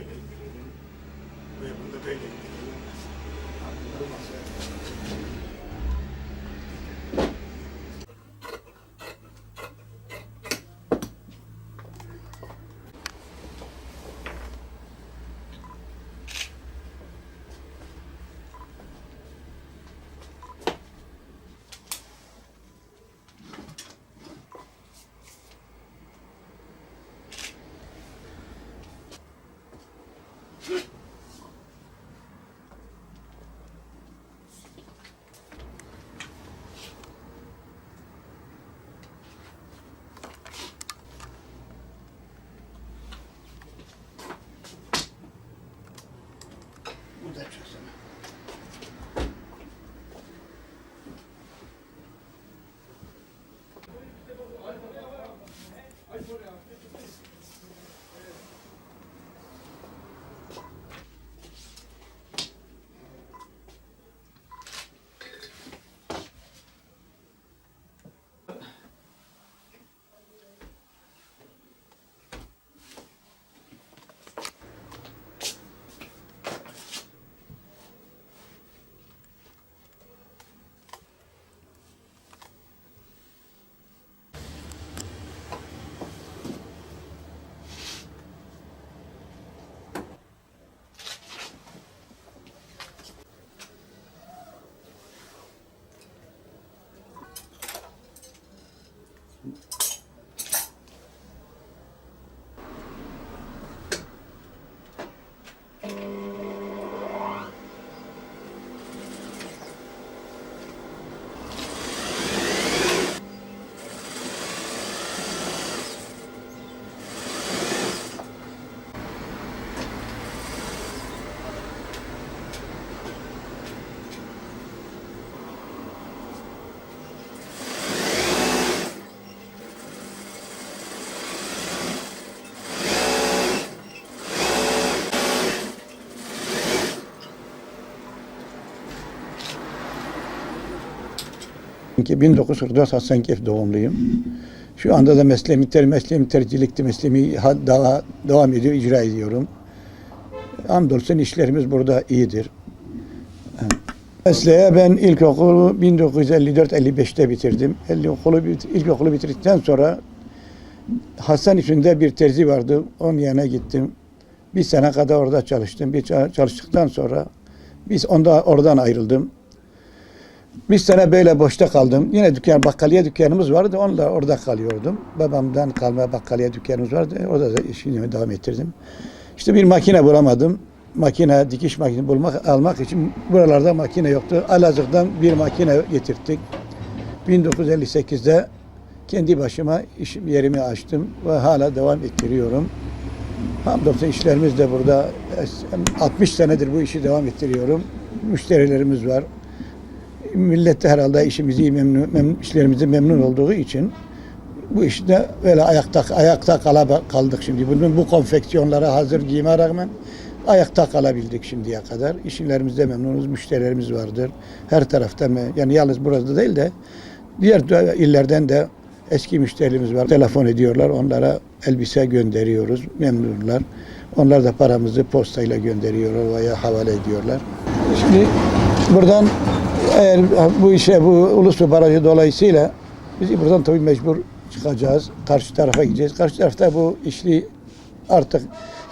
istersen başında böyle. Ve bunda böyle. 1944-82 doğumluyum. Şu anda da mesleğimi, ter, mesleğim tercihlikti, mesleğimi daha devam ediyor, icra ediyorum. Hamdolsun işlerimiz burada iyidir. Mesleğe ben ilkokulu 1954-55'te bitirdim. İlkokulu, ilkokulu bitirdikten sonra Hasan içinde bir terzi vardı. Onun yanına gittim. Bir sene kadar orada çalıştım. Bir çalıştıktan sonra biz onda oradan ayrıldım. Bir sene böyle boşta kaldım. Yine dükkan, bakkaliye dükkanımız vardı. Onunla orada kalıyordum. Babamdan kalma bakkaliye dükkanımız vardı. Orada da işimi devam ettirdim. İşte bir makine bulamadım. Makine, dikiş makine bulmak, almak için buralarda makine yoktu. Elazığ'dan bir makine getirttik. 1958'de kendi başıma iş yerimi açtım ve hala devam ettiriyorum. Hamdolsun işlerimiz de burada. 60 senedir bu işi devam ettiriyorum. Müşterilerimiz var. Millet de herhalde işimizi memnun, memnun işlerimizi memnun olduğu için bu işte böyle ayakta ayakta kala, kaldık şimdi. Bunun bu konfeksiyonlara hazır giyime rağmen ayakta kalabildik şimdiye kadar. İşlerimizde memnunuz, müşterilerimiz vardır. Her tarafta yani yalnız burada değil de diğer de- illerden de eski müşterilerimiz var. Telefon ediyorlar, onlara elbise gönderiyoruz, memnunlar. Onlar da paramızı postayla gönderiyorlar veya havale ediyorlar. Şimdi buradan eğer bu işe bu Ulusu Barajı dolayısıyla biz buradan tabii mecbur çıkacağız. Karşı tarafa gideceğiz. Karşı tarafta bu işli artık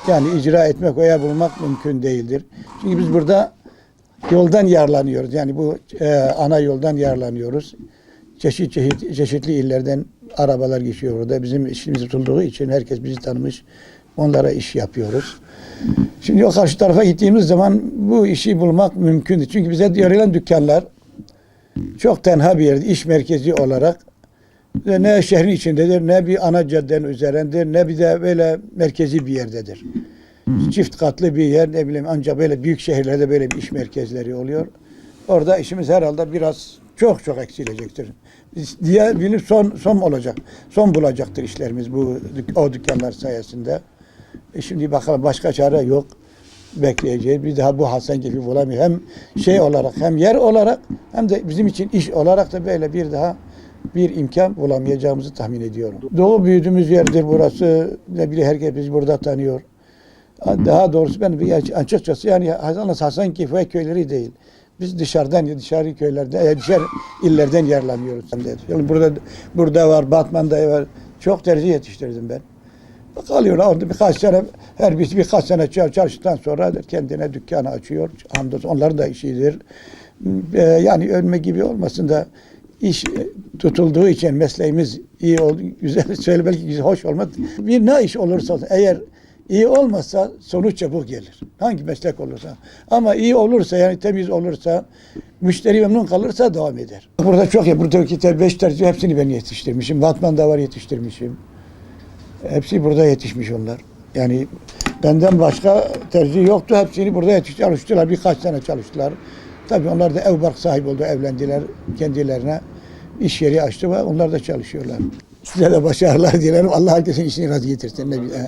yani icra etmek veya bulmak mümkün değildir. Çünkü biz burada yoldan yararlanıyoruz. Yani bu e, ana yoldan yararlanıyoruz. Çeşit çeşit çeşitli illerden arabalar geçiyor orada. Bizim işimiz tutulduğu için herkes bizi tanımış. Onlara iş yapıyoruz. Şimdi o karşı tarafa gittiğimiz zaman bu işi bulmak mümkündür. Çünkü bize yarılan dükkanlar çok tenha bir yerde, iş merkezi olarak ve ne şehrin içindedir, ne bir ana caddenin üzerindedir, ne bir de böyle merkezi bir yerdedir. Çift katlı bir yer, ne bileyim ancak böyle büyük şehirlerde böyle bir iş merkezleri oluyor. Orada işimiz herhalde biraz çok çok eksilecektir. Diye bilim son son olacak. Son bulacaktır işlerimiz bu o dükkanlar sayesinde. E şimdi bakalım başka çare yok. Bekleyeceğiz. Bir daha bu Hasan gibi bulamıyor. Hem şey olarak hem yer olarak hem de bizim için iş olarak da böyle bir daha bir imkan bulamayacağımızı tahmin ediyorum. Doğu büyüdüğümüz yerdir burası. Ne bileyim herkes bizi burada tanıyor. Daha doğrusu ben bir açıkçası yani Hasan Hasan Kifaya köyleri değil. Biz dışarıdan dışarı köylerden, e, dışarı illerden yararlanıyoruz. Yani burada burada var, Batman'da var. Çok tercih yetiştirdim ben. Kalıyorlar orada birkaç sene, her birisi birkaç sene çal- çalıştıktan sonra kendine dükkanı açıyor. Hamdolsun onların da işidir. Ee, yani ölme gibi olmasın da iş e, tutulduğu için mesleğimiz iyi oldu, güzel, söyle belki güzel, hoş olmaz. Bir ne iş olursa eğer iyi olmazsa sonuç çabuk gelir. Hangi meslek olursa. Ama iyi olursa yani temiz olursa, müşteri memnun kalırsa devam eder. Burada çok ya, buradaki te- beş tercih hepsini ben yetiştirmişim. Batman'da var yetiştirmişim. Hepsi burada yetişmiş onlar. Yani benden başka tercih yoktu. Hepsini burada yetiş çalıştılar. Birkaç sene çalıştılar. Tabii onlar da ev bark sahibi oldu. Evlendiler kendilerine. iş yeri açtı ve onlar da çalışıyorlar. Size de başarılar dilerim. Allah herkesin işini razı getirsin. Ne bileyim.